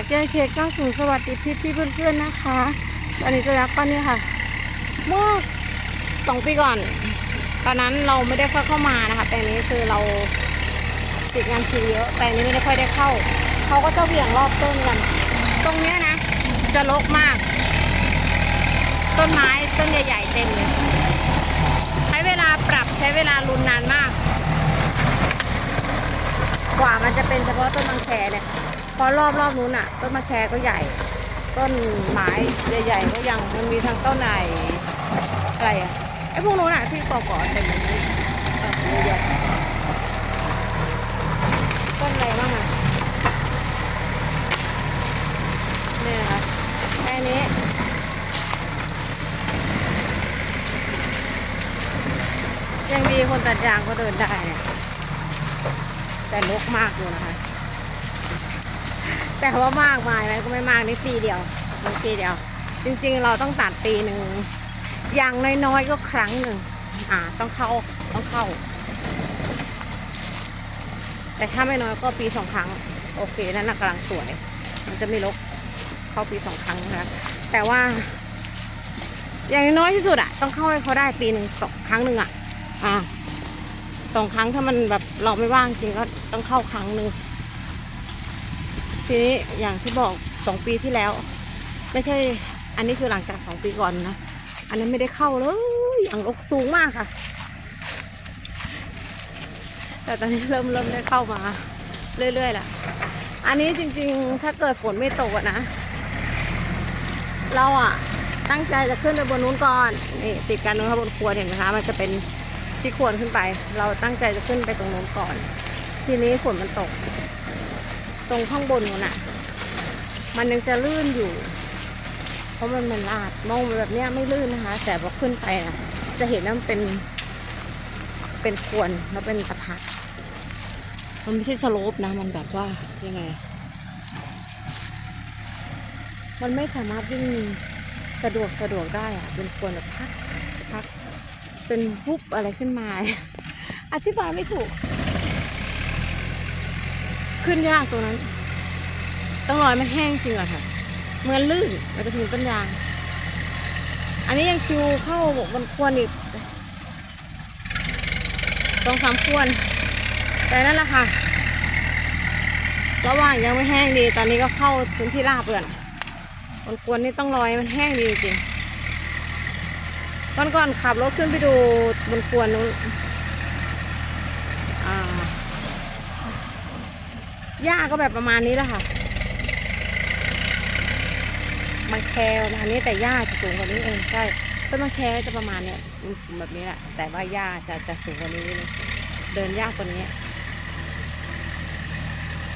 จากแก้เชดก้าสู่สวัสดีพี่พี่เพื่อนๆนะคะตอนนี้จะรักป้านี่ค่ะ เมื่อสองปีก่อน ตอนนั้นเราไม่ได้ค่อยเข้ามานะคะ แต่นี้คือเราติดงานคิวเยอะ แต่นี้ไม่ได้ค่อยได้เข้า เขาก็จะเหวี่ยงรอบต้นกัน ตรงเนี้ยนะ จะรกมาก ต้นไม้ต้นใหญ่ๆเต็มเลย ใช้เวลาปรับใช้เวลารุนนานมาก กว่ามันจะเป็นเฉพาะต้นมังแคเนี่ย ราะรอบรอบนู้นอะ ต้นมังแคก็ใหญ่ ต้นไม้ใหญ่ๆก็ยังมันมีทั้งต้นไหนอะไรอะไอ้พวกนู้นอะที่ก่อๆเต็มเลยต้นอะไรบ้างอะเนี่ยนะคะแค่นี้ยังดีคนตัดยางก็เดินได้เนี่ยแต่ลกมากอยู่นะคะ แต่ว่ามากมายไหมก็ไม่มากนี่ปีเดียวนี่ปีเดียว จริงๆเราต้องตัดปีหนึ่งอย่างน้อยๆก็ครั้งหนึ่งอ่าต้องเข้าต้องเข้า แต่ถ้าไม่น้อยก็ปีสองครั้ง โอเคนั่นน่ะกำลังสวย มันจะไม่ลกเข้าปีสองครั้งนะคะแต่ว่า อย่างน้อยที่สุดอะต้องเข้าให้เขาได้ปีหนึ่งสองครั้งหนึ่งอะอ่าสองครั้งถ้ามันแบบเราไม่ว่างจริงก็ต้องเข้าครั้งหนึ่ง ทีนี้อย่างที่บอกสองปีที่แล้ว ไม่ใช่ อันนี้คือหลังจากสองปีก่อนนะ อันนั้นไม่ได้เข้าเลยอย่างลกสูงมากค่ะ แต่ตอนนี้เริ่มเริ่มได้เข้ามาเรื่อยๆแหละอันนี้จริงๆ ถ้าเกิดฝนไม่ตกนะ เราอะตั้งใจจะขึ้นไปบนนู้นก่อนนี่ติดกันนู้นค่ะบนครัวเห็นไหมคะ มันจะเป็นที่ควรขึ้นไป เราตั้งใจจะขึ้นไปตรงนู้นก่อน ทีนี้ฝนมันตก ตรงข้างบนกูน่ะ มันยังจะลื่นอยู่ เพราะมันมันลาดมองแบบเนี้ยไม่ลื่นนะคะ แต่พอขึ้นไปอะจะเห็นว่ามันเป็น เป็นควนแล้วเป็นตะพักมันไม่ใช่สโลปนะ มันแบบว่ายังไง มันไม่สามารถวิ่งสะดวกสะดวกได้อะเป็นควนแบบพักพัก เป็นปุ๊บอะไรขึ้นมา อธิบายไม่ถูก ขึ้นยากตัวนั้น ต้องรอให้มันแห้งจริงอะค่ะเหมือนลื่นมันจะถึงต้นยาง อันนี้ยังคิวเข้าบนควรอีกต้องสามควร แต่นั่นแหละค่ะ ระหว่างยังไม่แห้งดี ตอนนี้ก็เข้าพื้นที่ราบเลยบนควรนี่ต้องรอให้มันแห้งดีจริงวันก่อนขับรถขึ้นไปดูบนควรนู้นอ่า หญ้าก็แบบประมาณนี้แหละค่ะ มันแคประมาณนี้แต่หญ้าจะสูงกว่านี้เองใช่ต้นมะแคจะประมาณเนี้ยมันสูงแบบนี้แหละ แต่ว่าหญ้าจะจะสูงกว่านี้เดินยากกว่านี้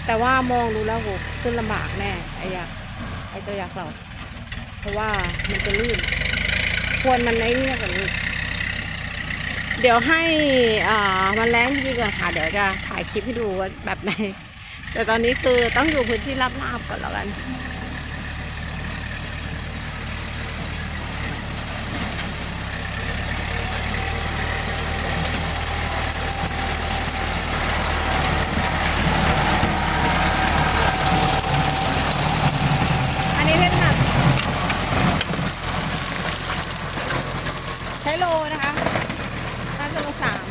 แต่ว่ามองดูแล้วโหขึ้นลำบากแน่ไอ้ยักษ์ไอ้เจ้ายักษ์เรา เพราะว่ามันจะลื่น ควรมันในนี่กว่านี้เดี๋ยวให้อ่ามันแรงดีก่อนค่ะ เดี๋ยวจะถ่ายคลิปให้ดูว่าแบบไหน แต่ตอนนี้คือต้องอยู่พื้นที่ราบๆก่อนแล้วกัน อันนี้เพชรค่ะใช้โลนะคะน่าจะโลสาม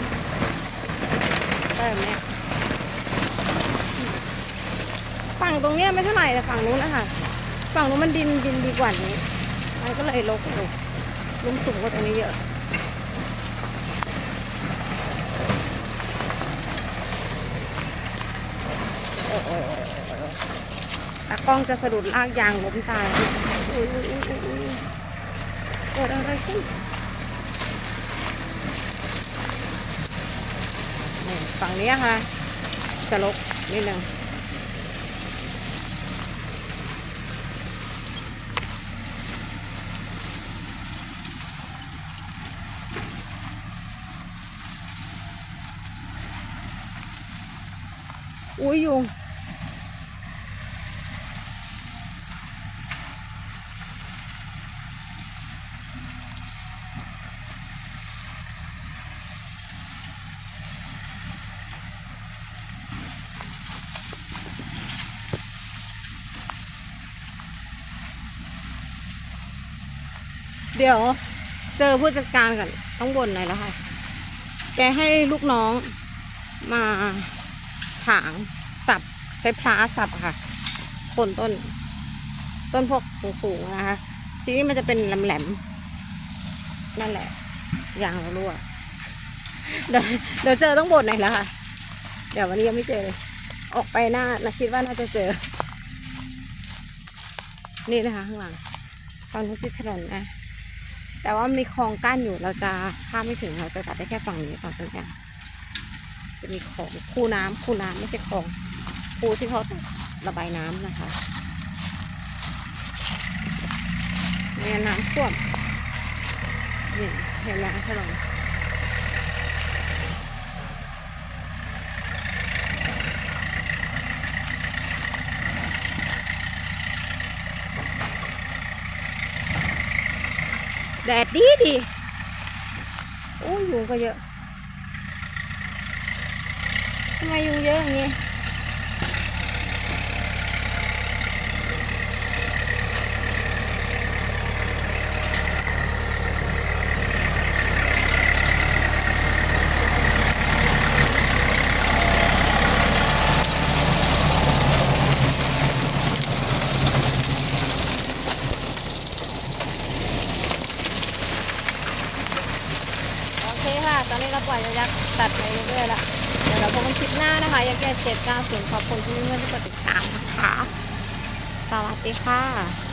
แบบเนี้ยฝั่ง ตรงเนี้ยไม่เท่าไหร่แต่ฝั่งนู้นนะคะฝั่งนู้นมันดินดินดีกว่านี้มันก็เลยลกอยู่ลุมสูงกว่าตรงนี้เยอะอ้โอ้โอ้โอ้โอ้ตากล้องจะสะดุดลากยางล้มตายอุ้ยอุ้ยอุ้ยอุ้ยเกิดอะไรขึ้นฝั่งนี้ค่ะจะลกนิดนึง อุ้ยยุงเดี๋ยวเจอผู้จัดการก่อนต้องบนหน่อแล้วค่ะ แกให้ลูกน้องมา ถางสับใช้พลาสับค่ะ คนต้น ต้นพวกสูงๆนะคะทีนี้มันจะเป็นแหลมๆนั่นแหละยางเรารั่วเดี๋ยวเดี๋ยวเจอต้องบ่นหน่อยแล้วค่ะ เดี๋ยววันนี้ยังไม่เจอเลยออกไปหน้านะคิดว่าน่าจะเจอ นี่นะคะข้างหลังฝั่งนู้นติดถนนนะ แต่ว่ามีคลองกั้นอยู่เราจะข้ามไม่ถึงเราจะตัดได้แค่ฝั่งนี้ฝั่งตรงนี้ จะมีของคูน้ำคูน้ำไม่ใช่คลองคูที่เขาระบายน้ำนะคะไม่งั้นน้ำท่วมนี่เห็นไหมถนนแดดดีดีโอ้ยยุงก็เยอะ ทำไมยุงเยอะอย่างนี้ โอเคค่ะ ตอนนี้เราปล่อยยักษ์ตัดไปเรื่อยๆละเดี๋ยวเราพบกันคลิปหน้านะคะยังแก่เจ็ดเก้าศูนย์ขอบคุณที่เพื่อนๆที่กดติดตามนะคะ สวัสดีค่ะ